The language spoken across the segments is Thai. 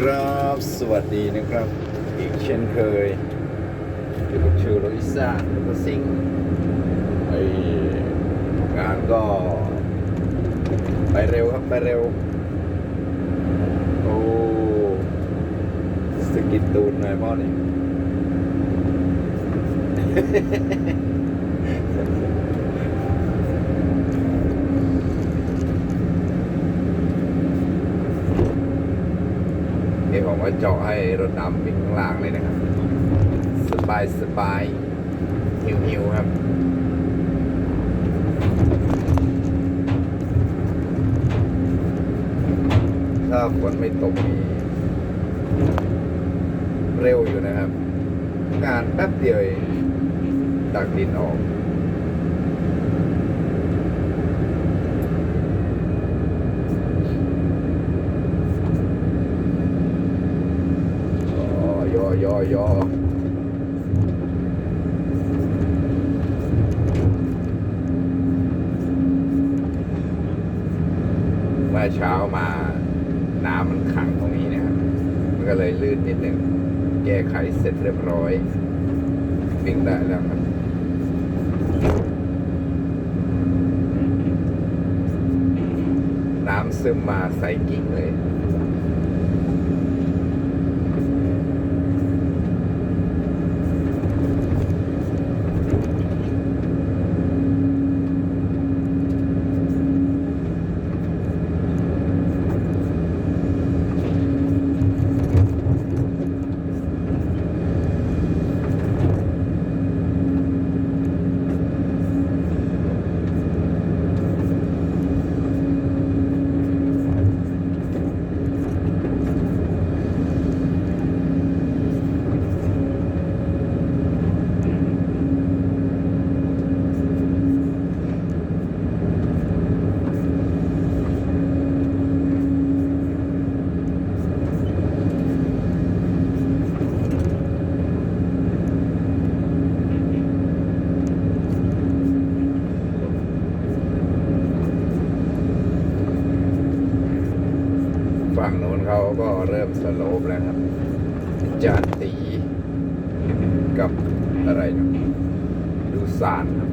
ครับ สวัสดีนะครับ อีกเช่นเคยอยู่กับชิวโรอิซ่าแล้วก็ซิงค์ไองานก็ ไปเร็วครับไปเร็ว โอ้สกิดตูนหน่อยพ่อนี่ เดี๋ยวผม ก็เจาะให้รถดำวิ่งข้างล่างเลยนะครับ สบายสบายหิวหิวครับถ้าฝนไม่ตกนี่เร็วอยู่นะครับ งานแป๊บเดียวเองตักดินออก ย อยอยอเมื่อเช้ามาน้ำมันขังตรงนี้นะครับ มันก็เลยลื่นนิดหนึ่ง แก้ไขเสร็จเรียบร้อย วิ่งได้แล้วครับน้ำซึมมาใส่กิ่งเลย ฝั่งโน้น เขาก็เริ่มสโลปแล้วครับ จานตีกับอะไรนะดูสารครับ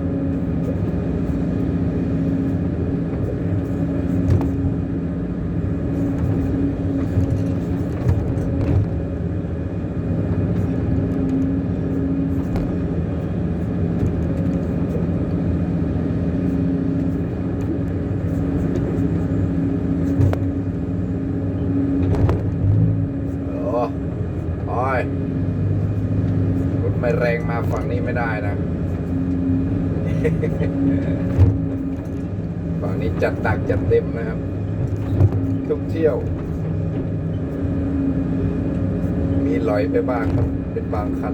โอ้โอ้ยรถไม่ แรงมฝั่งนี้ไม่ได้นะฝั่งนี้จัดตักจัดเต็มนะครับ ทุกเที่ยว มีลอยไปบ้างครับ เป็นบางคัน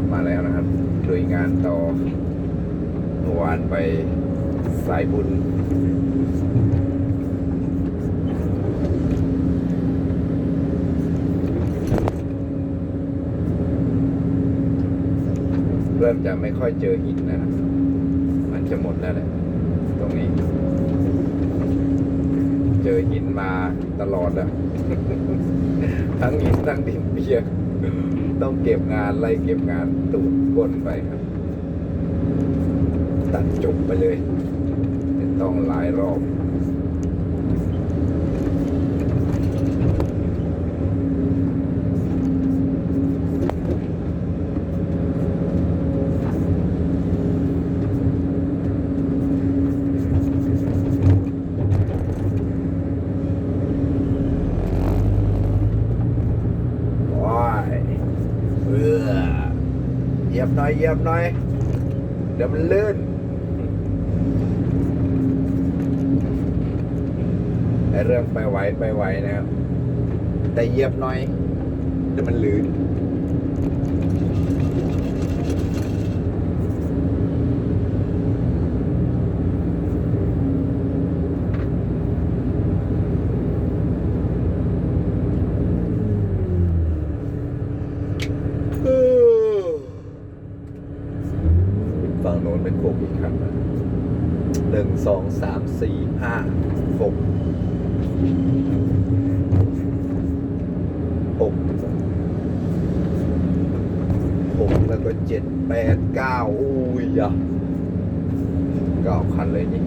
ลับมาแล้วนะครับลุยงานต่อเมื่อวานไปสายบุญ เริ่มจะไม่ค่อยเจอหินนะ มันจะหมดแล้วแหละ ตรงนี้ เจอหินมาตลอดอะทั้งหินทั้งดินเปียก ต้องเก็บงานไล่เก็บงานตูดก้นไปครับ ตัดจบไปเลย ต้องหลายรอบ ว้ายเบื่อเหยียบห น่อยเหยียบหน่อย เดี๋ยวมันลื่นไอเรื่องไปไหวไปไหวนะครับแต่เหยียบหน่อยเดี๋ยวมันลื่น ฝั่งโน้นเป็นโครั้งนะหนึ่งสองสามสี่ห้าหกหกหกแล้วก็เจ็ดแปดเก้าอุ้ยอะเก้าคันเลยนี่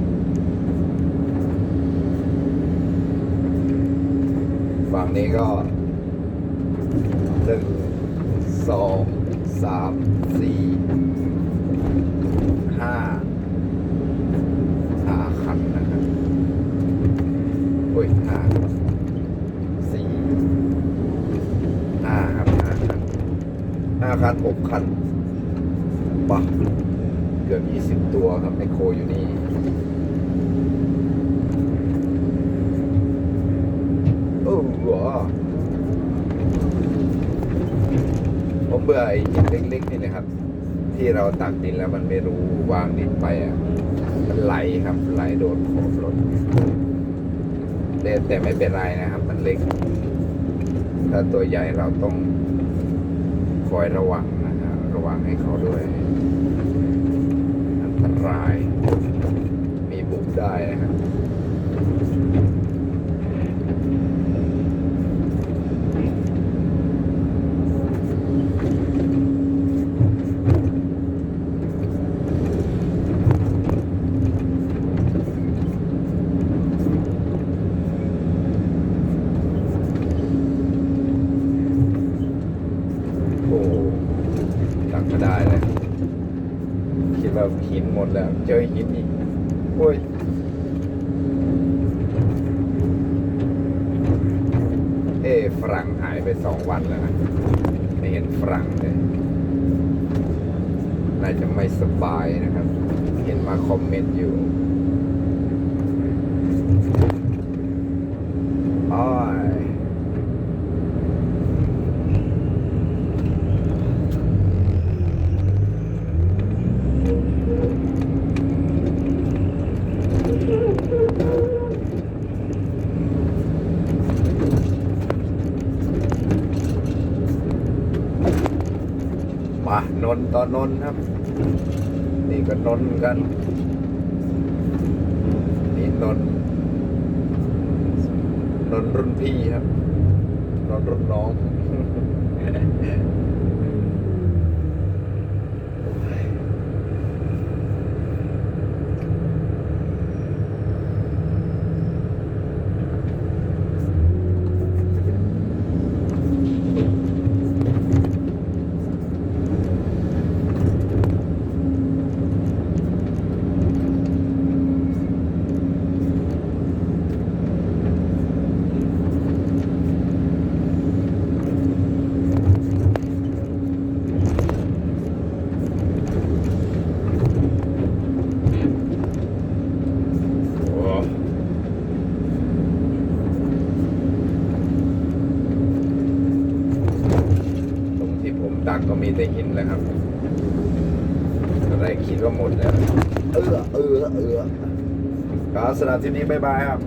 ฝั่งนี้ก็หนึ่งสองสามสี่ห้าห้าคันนะครับโอ้ยห้าสี่ห้าครับห้าคัน ห้าคันหกคันปะเกือบยี่สิบตัวครับไมโคอยู่นี่โอ้โหผมเบื่อไอ้หินเล็กๆนี่นะครับ ที่เราตักดินแล้วมันไม่รู้วางดินไปอะมันไหลครับไหลโดนขอบรถแต่แต่ไม่เป็นไรนะครับ มันเล็ก ถ้าตัวใหญ่เราต้อง อยระวังนะครับระวังให้เขาด้วย อันตราย มีบุกได้นะครับ โอ้ ตักก็ได้เลยคิดว่าหินหมดแล้ว เจอหินอีกโอ้ยเอ้ฝรั่งหายไปสองวันแล้วนะไม่เห็นฝรั่งเลยน่าจะไม่สบายนะครับ เห็นมาคอมเมนต์อยู่อ้อยมา นนต่อนนท์ครับ นี่ก็นนกันนี่นนนนรุ่นพี่ครับนนรุ่นน้อง กก็มีแต่หินแหล้วครับ อะไรคิดว่าหมดแล้ว เออเออเออครับสำหรับที่นี้บ๊ายบายครับ